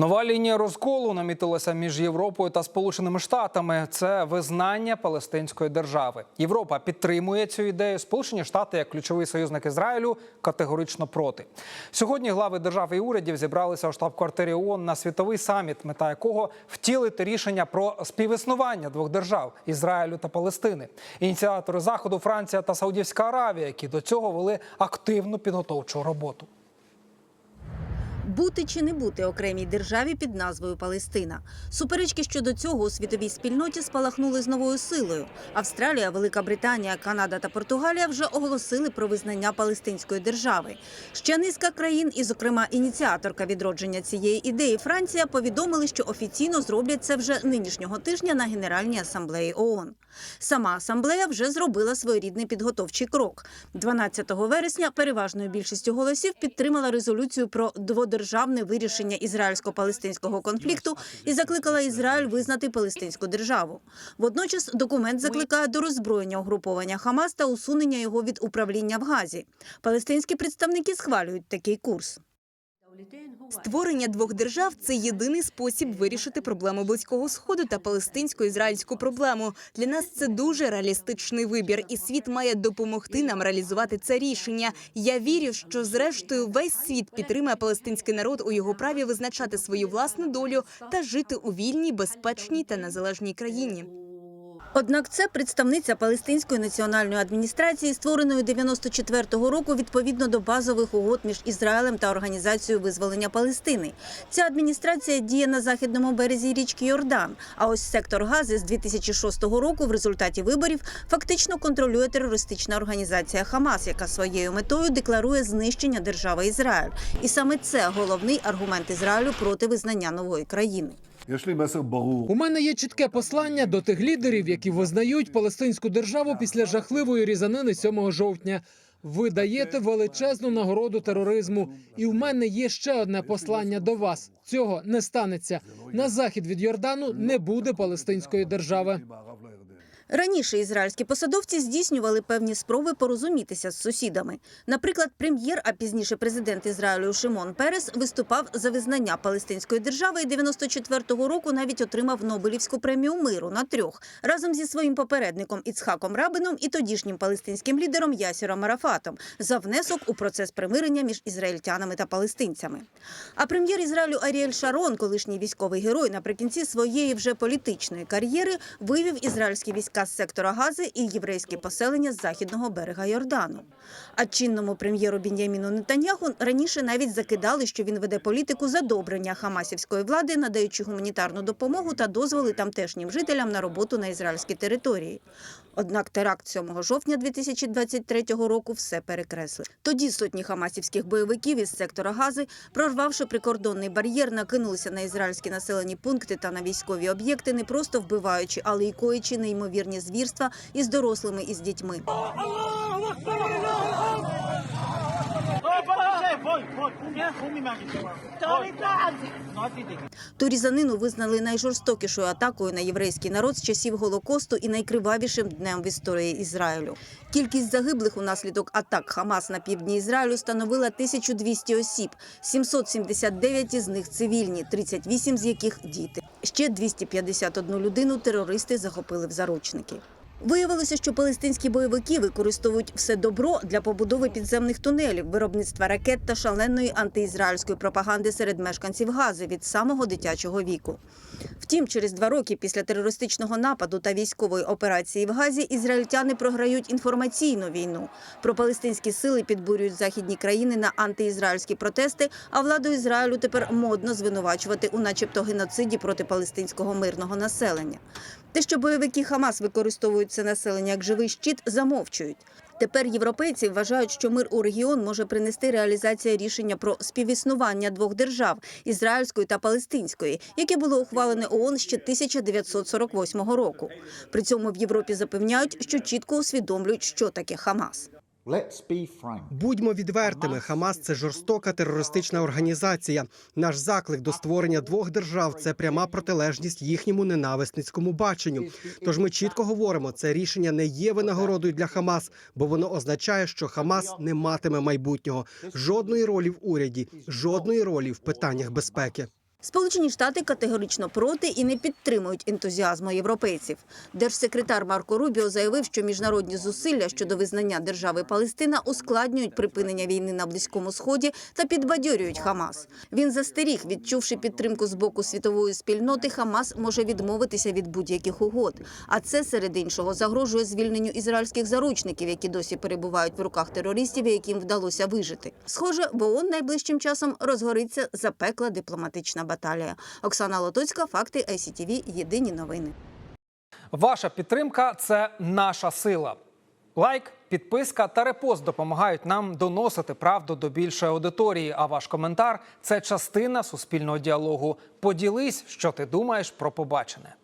Нова лінія розколу намітилася між Європою та Сполученими Штатами. Це визнання Палестинської держави. Європа підтримує цю ідею. Сполучені Штати, як ключовий союзник Ізраїлю, категорично проти. Сьогодні глави держав і урядів зібралися у штаб-квартирі ООН на світовий саміт, мета якого втілити рішення про співіснування двох держав Ізраїлю та Палестини. Ініціатори заходу Франція та Саудівська Аравія, які до цього вели активну підготовчу роботу. Бути чи не бути окремій державі під назвою Палестина. Суперечки щодо цього у світовій спільноті спалахнули з новою силою. Австралія, Велика Британія, Канада та Португалія вже оголосили про визнання Палестинської держави. Ще низка країн, і, зокрема, ініціаторка відродження цієї ідеї Франція, повідомили, що офіційно зроблять це вже нинішнього тижня на Генеральній асамблеї ООН. Сама асамблея вже зробила своєрідний підготовчий крок. 12 вересня переважною більшістю голосів підтримала резолюцію про дводержавне вирішення ізраїльсько-палестинського конфлікту і закликала Ізраїль визнати палестинську державу. Водночас документ закликає до роззброєння угруповання Хамас та усунення його від управління в Газі. Палестинські представники схвалюють такий курс. Створення двох держав це єдиний спосіб вирішити проблему близького сходу та палестинсько-ізраїльську проблему. Для нас це дуже реалістичний вибір, і світ має допомогти нам реалізувати це рішення. Я вірю, що зрештою весь світ підтримає палестинський народ у його праві визначати свою власну долю та жити у вільній, безпечній та незалежній країні. Однак це представниця Палестинської національної адміністрації, створеної 94-го року відповідно до базових угод між Ізраїлем та Організацією визволення Палестини. Ця адміністрація діє на західному березі річки Йордан. А ось сектор Гази з 2006 року в результаті виборів фактично контролює терористична організація Хамас, яка своєю метою декларує знищення держави Ізраїль. І саме це головний аргумент Ізраїлю проти визнання нової країни. Є. У мене є чітке послання до тих лідерів, які визнають Палестинську державу після жахливої різанини 7 жовтня. Ви даєте величезну нагороду тероризму, і в мене є ще одне послання до вас: цього не станеться на захід від Йордану. Не буде палестинської держави. Раніше ізраїльські посадовці здійснювали певні спроби порозумітися з сусідами. Наприклад, прем'єр, а пізніше президент Ізраїлю Шимон Перес виступав за визнання Палестинської держави і 94-го року навіть отримав Нобелівську премію миру на трьох разом зі своїм попередником Іцхаком Рабином і тодішнім палестинським лідером Ясіром Арафатом за внесок у процес примирення між ізраїльтянами та палестинцями. А прем'єр Ізраїлю Аріель Шарон, колишній військовий герой, наприкінці своєї вже політичної кар'єри, вивів ізраїльські війська з сектора Гази і єврейські поселення з західного берега Йордану. А чинному прем'єру Бін'яміну Нетаньяху раніше навіть закидали, що він веде політику задобрення хамасівської влади, надаючи гуманітарну допомогу та дозволи тамтешнім жителям на роботу на ізраїльській території. Однак теракт 7 жовтня 2023 року все перекреслив. Тоді сотні хамасівських бойовиків із сектора Гази, прорвавши прикордонний бар'єр, накинулися на ізраїльські населені пункти та на військові об'єкти, не просто вбиваючи, але й коючи неймовірні звірства із дорослими і з дітьми. Ту різанину визнали найжорстокішою атакою на єврейський народ з часів Голокосту і найкривавішим днем в історії Ізраїлю. Кількість загиблих унаслідок атак Хамас на півдні Ізраїлю становила 1200 осіб, 779 із них цивільні, 38 з яких діти. Ще 251 людину терористи захопили в заручники. Виявилося, що палестинські бойовики використовують все добро для побудови підземних тунелів, виробництва ракет та шаленої антиізраїльської пропаганди серед мешканців Гази від самого дитячого віку. Втім, через два роки після терористичного нападу та військової операції в Газі ізраїльтяни програють інформаційну війну. Про палестинські сили підбурюють західні країни на антиізраїльські протести, а владу Ізраїлю тепер модно звинувачувати у начебто геноциді проти палестинського мирного населення. Те, що бойовики Хамас використовують це населення як живий щит, замовчують. Тепер європейці вважають, що мир у регіон може принести реалізація рішення про співіснування двох держав ізраїльської та палестинської, яке було ухвалене ООН ще 1948 року. При цьому в Європі запевняють, що чітко усвідомлюють, що таке Хамас. Будьмо відвертими. Хамас це жорстока терористична організація. Наш заклик до створення двох держав це пряма протилежність їхньому ненависницькому баченню. Тож ми чітко говоримо, це рішення не є винагородою для Хамас, бо воно означає, що Хамас не матиме майбутнього, жодної ролі в уряді, жодної ролі в питаннях безпеки. Сполучені Штати категорично проти і не підтримують ентузіазму європейців. Держсекретар Марко Рубіо заявив, що міжнародні зусилля щодо визнання держави Палестина ускладнюють припинення війни на Близькому Сході та підбадьорюють Хамас. Він застеріг, відчувши підтримку з боку світової спільноти, Хамас може відмовитися від будь-яких угод. А це серед іншого загрожує звільненню ізраїльських заручників, які досі перебувають в руках терористів, яким вдалося вижити. Схоже, в ООН найближчим часом розгориться запекла дипломатична баталія. Оксана Лотуцька, факти ICTV, Єдині новини. Ваша підтримка це наша сила. Лайк, підписка та репост допомагають нам доносити правду до більшої аудиторії. А ваш коментар це частина суспільного діалогу. Поділись, що ти думаєш про побачене.